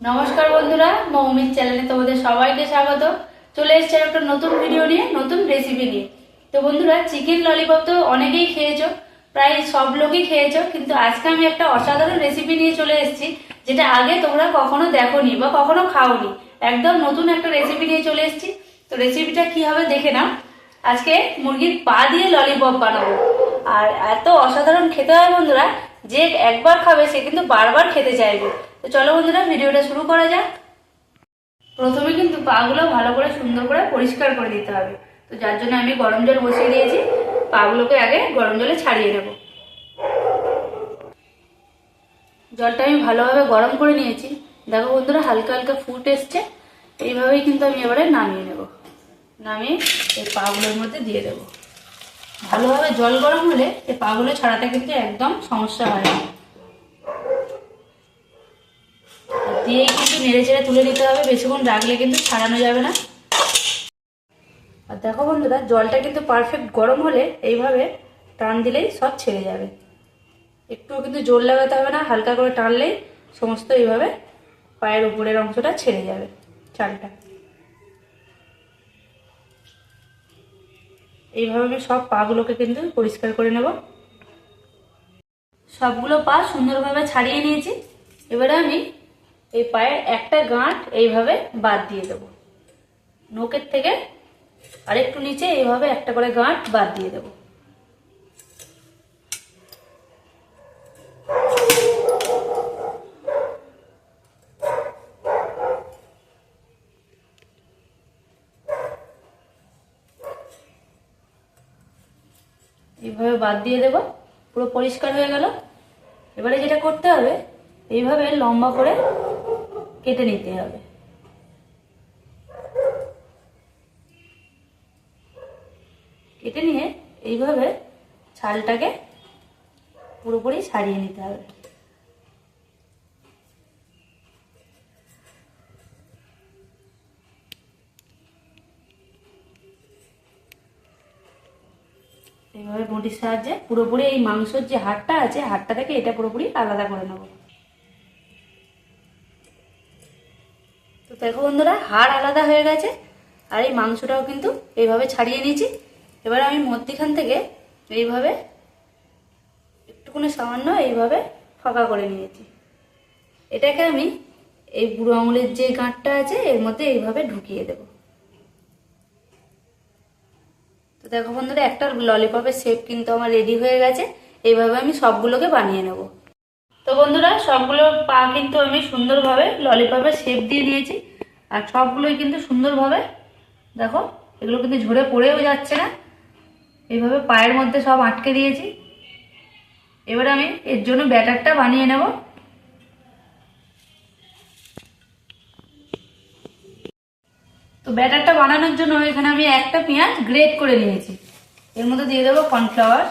নমস্কার বন্ধুরা, মৌমির চ্যানেলে তোমাদের সবাইকে স্বাগত। চলে এসেছে একটা নতুন ভিডিও নিয়ে, নতুন রেসিপি নিয়ে। তো বন্ধুরা চিকেন ললিপপ তো অনেকেই খেয়েছো, প্রায় সব লোকই খেয়েছো, কিন্তু আজকে আমি একটা অসাধারণ রেসিপি নিয়ে চলে এসেছি, যেটা আগে তোমরা কখনো দেখোনি বা কখনো খাওনি। একদম নতুন একটা রেসিপি নিয়ে চলে এসেছি। তো রেসিপিটা কি হবে দেখে নাও। আজকে মুরগির পা দিয়ে ললিপপ বানাবো। আর এত অসাধারণ খেতে হয় বন্ধুরা, যে একবার খাবে সে কিন্তু বারবার খেতে চাইবে। তো চলো বন্ধুরা, ভিডিওটা শুরু করা যাক। প্রথমে কিন্তু পাগুলো ভালো করে সুন্দর করে পরিষ্কার করে দিতে হবে। তো যার জন্য আমি গরম জল বসিয়ে দিয়েছি। পাগুলোকে আগে গরম জলে ছাড়িয়ে নেব। জলটা আমি ভালোভাবে গরম করে নিয়েছি। দেখো বন্ধুরা, হালকা হালকা ফুট এসছে। এইভাবেই কিন্তু আমি এবারে নামিয়ে নেব। নামিয়ে এই পাগুলোর মধ্যে দিয়ে দেবো। ভালোভাবে জল গরম হলে এই পাগুলো ছাড়াতে কিন্তু একদম সমস্যা হয় না দিয়েই কিন্তু নেড়ে চেড়ে তুলে নিতে হবে, বেশিক্ষণ রাখলে কিন্তু ছাড়ানো যাবে না। আর দেখো বন্ধুরা, জলটা কিন্তু পারফেক্ট গরম হলে এইভাবে টান দিলেই সব ছেড়ে যাবে। একটুও কিন্তু জোর লাগাতে হবে না, হালকা করে টানলেই সমস্ত এইভাবে পায়ের উপরের অংশটা ছেড়ে যাবে চালটা। এইভাবে আমি সব পাগুলোকে কিন্তু পরিষ্কার করে নেব। সবগুলো পা সুন্দরভাবে ছাড়িয়ে নিয়েছি। এবারে আমি এই পায়ের একটা গাঁট এইভাবে বাদ দিয়ে দেব। নোকের থেকে আরেকটু নিচে এইভাবে একটা করে গাঁট বাদ দিয়ে দেব। এইভাবে বাদ দিয়ে দেব, পুরো পরিষ্কার হয়ে গেল। এবারে যেটা করতে হবে, এইভাবে লম্বা করে কেটে নিতে হবে। কেটে নিয়ে এইভাবে ছালটাকে পুরোপুরি ছাড়িয়ে নিতে হবে। এইভাবে বটির সাহায্যে পুরোপুরি এই মাংসর যে হাড়টা আছে হাড়টা থেকে এটা পুরোপুরি আলাদা করে নেব। দেখো বন্ধুরা, হাড় আলাদা হয়ে গেছে, আর এই মাংসটাও কিন্তু এইভাবে ছাড়িয়ে নিয়েছি। এবার আমি মধ্যিখান থেকে এইভাবে একটুখানি সামান্য এইভাবে ফাঁকা করে নিয়েছি। এটাকে আমি এই বুড়ো আঙুলের যে গাঁটটা আছে, এর মধ্যে এইভাবে ঢুকিয়ে দেবো। তো দেখো বন্ধুরা, একটা ললিপপের শেপ কিন্তু আমার রেডি হয়ে গেছে। এইভাবে আমি সবগুলোকে বানিয়ে নেব। তো বন্ধুরা, সবগুলো পা কিন্তু আমি সুন্দরভাবে ললিপপের শেপ দিয়ে দিয়েছি। আর সবগুলোই কিন্তু সুন্দরভাবে, দেখো, এগুলো কিন্তু ঝরে পড়েও যাচ্ছে না। এইভাবে পায়ের মধ্যে সব আটকে দিয়েছি। এবার আমি এর জন্য ব্যাটারটা বানিয়ে নেব। তো ব্যাটারটা বানানোর জন্য এখানে আমি একটা পেঁয়াজ গ্রেট করে নিয়েছি। এর মধ্যে দিয়ে দেবো কর্নফ্লাওয়ার।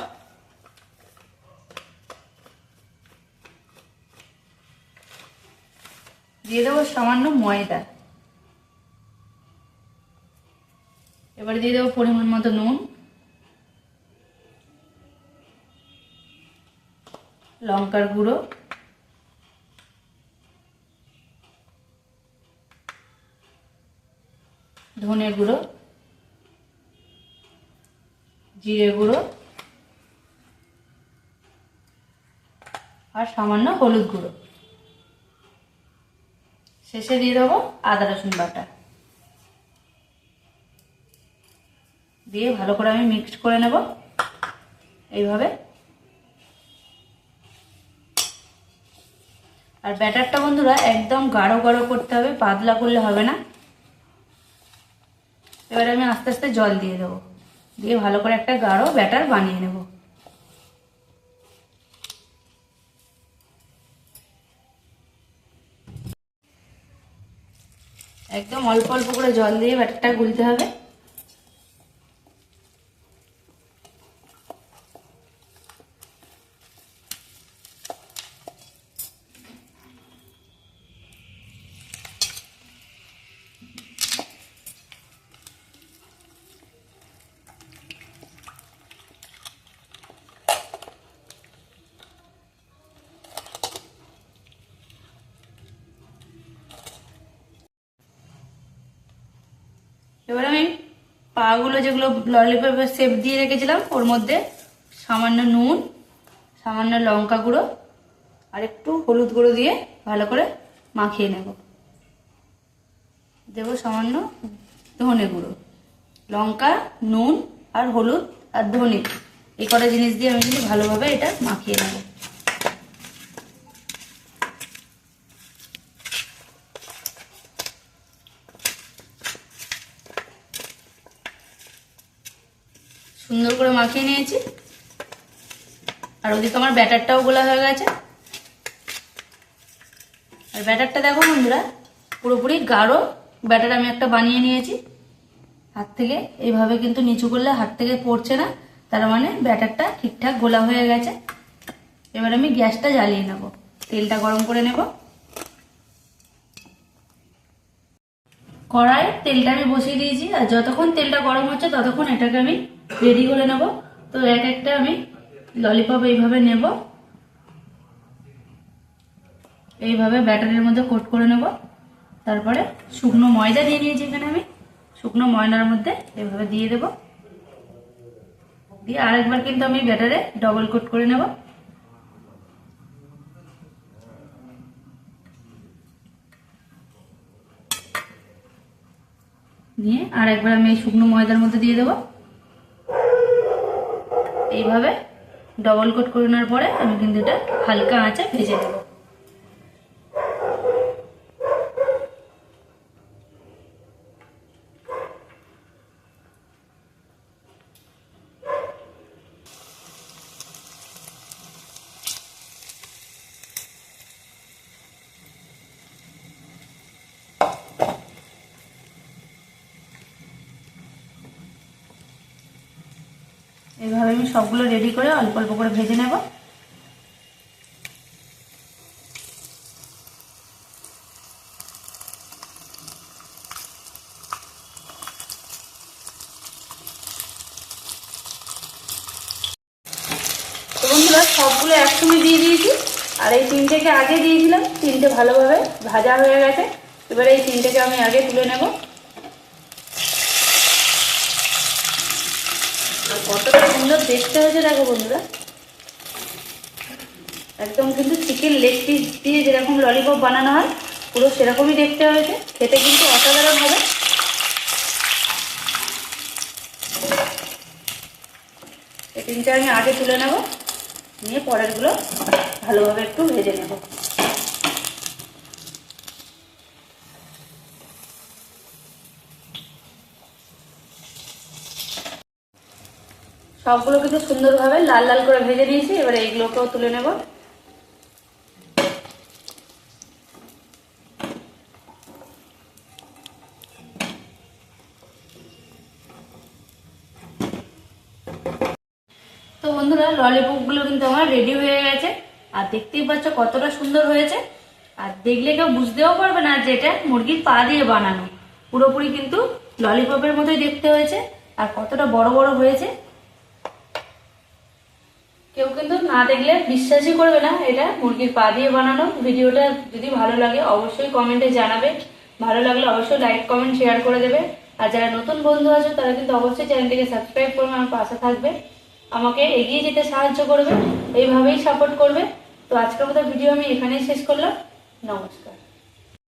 দিয়ে দেবো সামান্য ময়দা। এবারে দিয়ে দেবো পরিমাণ মতো নুন, লঙ্কার গুঁড়ো, ধনে গুঁড়ো, জিরে গুঁড়ো আর সামান্য হলুদ গুঁড়ো। শেষে দিয়ে দেবো আদা রসুন বাটা। দিয়ে ভালো করে আমি মিক্সড করে নেব। এইভাবে। আর ব্যাটারটা বন্ধুরা একদম গাঢ় গাঢ় করতে হবে, পাতলা করলে হবে না। এবারে আমি আস্তে আস্তে জল দিয়ে দেবো। দিয়ে ভালো করে একটা গাঢ় ব্যাটার বানিয়ে নেব। একদম অল্প অল্প করে জল দিয়ে ব্যাটারটা গুলতে হবে। পাগুলো যেগুলো ললিপপের শেপ দিয়ে রেখেছিলাম, ওর মধ্যে সামান্য নুন, সামান্য লঙ্কা গুঁড়ো আর একটু হলুদ গুঁড়ো দিয়ে ভালো করে মাখিয়ে নেব। দেবো সামান্য ধনে গুঁড়ো, লঙ্কা, নুন আর হলুদ আর ধনে। এই কটা জিনিস দিয়ে আমি কিন্তু ভালোভাবে এটা মাখিয়ে নেব সুন্দর করে মাখিয়ে নিয়েছি। আর ওদিকে আমার ব্যাটারটাও গোলা হয়ে গেছে। আর ব্যাটারটা দেখো বন্ধুরা, পুরোপুরি গাঢ়। ব্যাটার আমি একটা বানিয়ে নিয়েছি। হাত থেকে এইভাবে কিন্তু নিচু করলে হাত থেকে পড়ছে না। তার মানে ব্যাটারটা ঠিকঠাক গোলা হয়ে গেছে। এবার আমি গ্যাসটা জ্বালিয়ে নেব। তেলটা গরম করে নেব। কড়াই তেলটা আমি বসিয়ে দিয়েছি, আর যতক্ষণ তেলটা গরম হচ্ছে ততক্ষণ এটাকে আমি রেডি করে নেব। তো এক একটা আমি ললিপপ এইভাবে নেব। এইভাবে ব্যাটারের মধ্যে কোট করে নেব। তারপরে শুকনো ময়দা দিয়ে নিয়েছি এখানে আমি। শুকনো ময়দার মধ্যে এভাবে দিয়ে দেব। দিয়ে আরেকবার কিন্তু আমি ব্যাটারে ডবল কোট করে নেব। দিয়ে আর একবার আমি এই শুকনো ময়দার মধ্যে দিয়ে দেবো। এইভাবে ডবল কোট করে নেওয়ার পরে আমি কিন্তু এটা হালকা আঁচে ভেজে নেব। এইভাবে আমি সবগুলো রেডি করে অল্প অল্প করে ভেজে নেব। সবগুলো একসঙ্গে দিয়ে দিয়েছি। আর এই তিনটেকে আগে দিয়েছিলাম তিনটে ভালোভাবে ভাজা হয়ে গেছে। এবারে এই তিনটেকে আমি আগে তুলে নেব আর কতটা সুন্দর দেখতে হয়েছে দেখো বন্ধুরা। একদম কিন্তু চিকেন লেগ পিস দিয়ে যেরকম ললিপপ বানানো হয়, পুরো সেরকমই দেখতে হয়েছে। খেতে কিন্তু অসাধারণ হবে। এই তিনটে আমি আগে তুলে নেব, নিয়ে পরেরগুলো ভালোভাবে একটু ভেজে নেব। সবগুলো কিন্তু সুন্দরভাবে লাল লাল করে ভেজে নিয়েছি, এবারে এইগুলোকেও তুলে নেব। তো বন্ধুরা, ললিপপগুলো কিন্তু আমার রেডি হয়ে গেছে। আর দেখতেই পাচ্ছ কতটা সুন্দর হয়েছে। আর দেখলে কেউ বুঝতেও পারবে না যে এটা মুরগির পা দিয়ে বানানো। পুরোপুরি কিন্তু ললিপপের মতোই দেখতে হয়েছে। আর কতটা বড় বড় হয়েছে। কেউ কিন্তু না দেখলে বিশ্বাসই করবে না। এটা মুরগির পা দিয়ে বানানো। ভিডিওটা যদি ভালো লাগে, অবশ্যই কমেন্টে জানাবে। ভালো লাগলে অবশ্যই লাইক কমেন্ট শেয়ার করে দেবে। আর যারা নতুন বন্ধু আছে, তারা কিন্তু অবশ্যই চ্যানেলটিকে সাবস্ক্রাইব করবে আমার পাশে থাকবে। আমাকে এগিয়ে যেতে সাহায্য করবে। এইভাবেই সাপোর্ট করবে। তো আজকের মতো ভিডিও আমি এখানেই শেষ করলাম। নমস্কার।